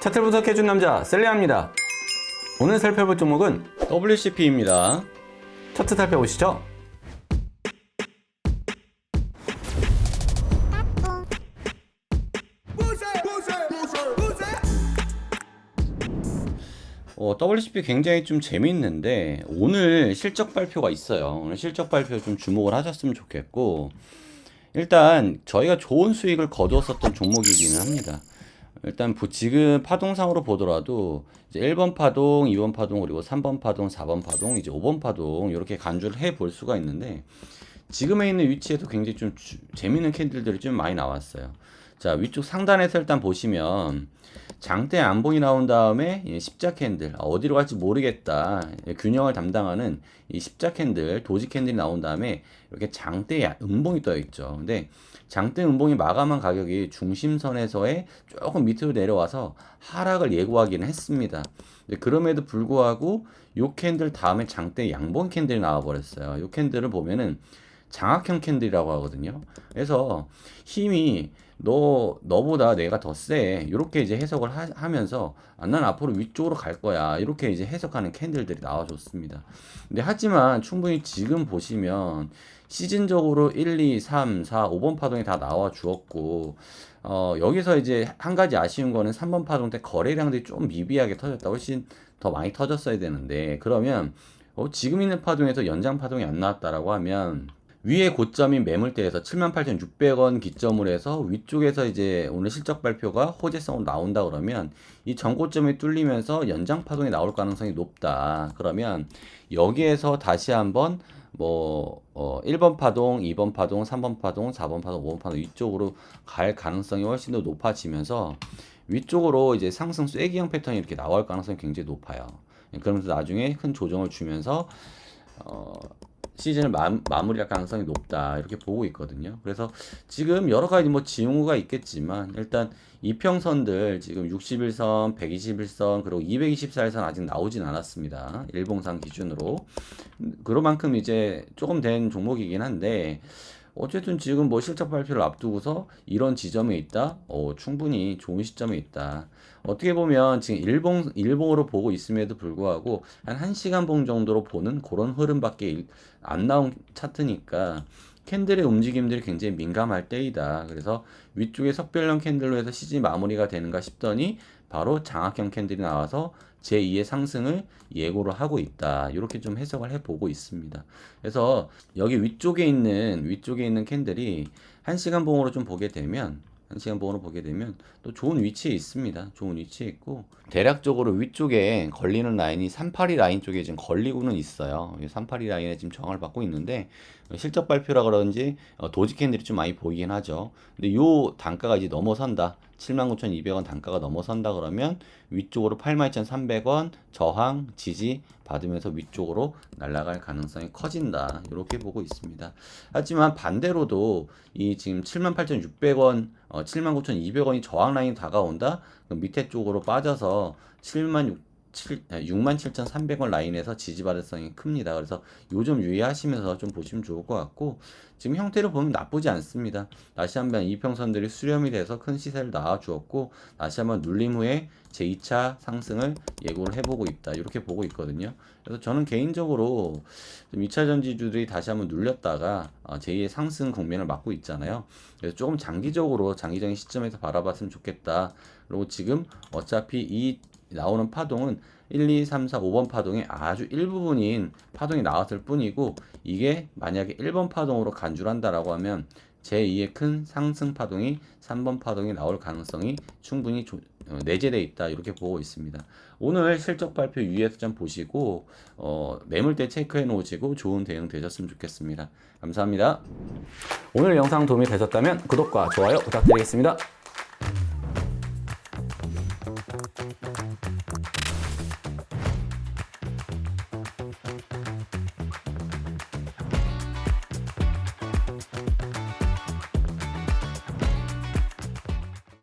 차트 분석해준 남자 셀리아입니다. 오늘 살펴볼 종목은 WCP입니다. 차트 살펴보시죠. 어, WCP 굉장히 좀 재밌는데 오늘 실적 발표가 있어요. 오늘 실적 발표 좀 주목을 하셨으면 좋겠고 일단 저희가 좋은 수익을 거두었었던 종목이기는 합니다. 일단 보- 지금 파동상으로 보더라도 이제 1번 파동, 2번 파동, 그리고 3번 파동, 4번 파동, 이제 5번 파동 이렇게 간주를 해 볼 수가 있는데 지금에 있는 위치에도 굉장히 좀 주- 재밌는 캔들들이 좀 많이 나왔어요. 자 위쪽 상단에서 일단 보시면 장대 안봉이 나온 다음에 이 십자 캔들 아, 어디로 갈지 모르겠다 예, 균형을 담당하는 이 십자 캔들 도지 캔들이 나온 다음에 이렇게 장대 야- 음봉이 떠 있죠. 근데 장대 음봉이 마감한 가격이 중심선에서의 조금 밑으로 내려와서 하락을 예고하기는 했습니다. 그럼에도 불구하고 요 캔들 다음에 장대 양봉 캔들이 나와 버렸어요. 요 캔들을 보면은 장악형 캔들이라고 하거든요. 그래서 힘이 너 너보다 내가 더 세. 이렇게 이제 해석을 하, 면서 아, 난 앞으로 위쪽으로 갈 거야. 이렇게 이제 해석하는 캔들들이 나와줬습니다. 근데 하지만 충분히 지금 보시면 시즌적으로 1, 2, 3, 4, 5번 파동이 다 나와 주었고 어, 여기서 이제 한 가지 아쉬운 거는 3번 파동 때 거래량들이 좀 미비하게 터졌다. 훨씬 더 많이 터졌어야 되는데 그러면 어, 지금 있는 파동에서 연장 파동이 안 나왔다라고 하면 위의 고점인 매물대에서 78,600원 기점으로 해서 위쪽에서 이제 오늘 실적 발표가 호재성으로 나온다 그러면 이 전고점이 뚫리면서 연장 파동이 나올 가능성이 높다. 그러면 여기에서 다시 한번 뭐 어, 1번 파동, 2번 파동, 3번 파동, 4번 파동, 5번 파동 이쪽으로 갈 가능성이 훨씬 더 높아지면서 위쪽으로 이제 상승 쐐기형 패턴이 이렇게 나올 가능성이 굉장히 높아요. 그러면서 나중에 큰 조정을 주면서 어, 시즌을 마, 마무리할 가능성이 높다 이렇게 보고 있거든요. 그래서 지금 여러 가지 뭐 징후가 있겠지만 일단 이평선들 지금 61선, 121선 그리고 224일선 아직 나오진 않았습니다. 일봉상 기준으로 그로만큼 이제 조금 된 종목이긴 한데 어쨌든 지금 뭐 실적 발표를 앞두고서 이런 지점에 있다. 어, 충분히 좋은 시점에 있다. 어떻게 보면 지금 일봉 일봉으로 보고 있음에도 불구하고 한 1시간 봉 정도로 보는 그런 흐름밖에 일- 안 나온 차트니까 캔들의 움직임들이 굉장히 민감할 때이다. 그래서 위쪽에 석별형 캔들로 해서 시즌 마무리가 되는가 싶더니 바로 장악형 캔들이 나와서 제2의 상승을 예고를 하고 있다. 이렇게 좀 해석을 해보고 있습니다. 그래서 여기 위쪽에 있는 위쪽에 있는 캔들이 한 시간 봉으로 좀 보게 되면 한 시간 봉으로 보게 되면 또 좋은 위치에 있습니다. 좋은 위치에 있고 대략적으로 위쪽에 걸리는 라인이 382 라인 쪽에 지금 걸리고는 있어요. 382 라인에 지금 정을 받고 있는데 실적 발표라 그런지 어, 도지 캔들이 좀 많이 보이긴 하죠. 근데 요 단가가 이제 넘어선다. 79,200원 단가가 넘어선다 그러면 위쪽으로 82,300원 저항 지지 받으면서 위쪽으로 날아갈 가능성이 커진다. 이렇게 보고 있습니다. 하지만 반대로도 이 지금 78,600원, 어, 79,200원이 저항 라인 다가온다. 밑에 쪽으로 빠져서 7만 6 67,300원 라인에서 지지받을 성이 큽니다. 그래서 요점 유의하시면서 좀 보시면 좋을 것 같고 지금 형태를 보면 나쁘지 않습니다. 다시 한번 이평선들이 수렴이 돼서 큰 시세를 낳아주었고 다시 한번 눌림 후에 제2차 상승을 예고를 해보고 있다. 이렇게 보고 있거든요. 그래서 저는 개인적으로 좀 2차 전지주들이 다시 한번 눌렸다가 어, 제2의 상승 국면을 맞고 있잖아요. 그래서 조금 장기적으로 장기적인 시점에서 바라봤으면 좋겠다. 그리고 지금 어차피 이 나오는 파동은 1, 2, 3, 4, 5번 파동의 아주 일부분인 파동이 나왔을 뿐이고 이게 만약에 1번 파동으로 간주를 한다라고 하면 제2의 큰 상승 파동이 3번 파동이 나올 가능성이 충분히 조, 어, 내재되어 있다 이렇게 보고 있습니다. 오늘 실적 발표 유의해서 좀 보시고 어, 매물대 체크해 놓으시고 좋은 대응 되셨으면 좋겠습니다. 감사합니다. 오늘 영상 도움이 되셨다면 구독과 좋아요 부탁드리겠습니다.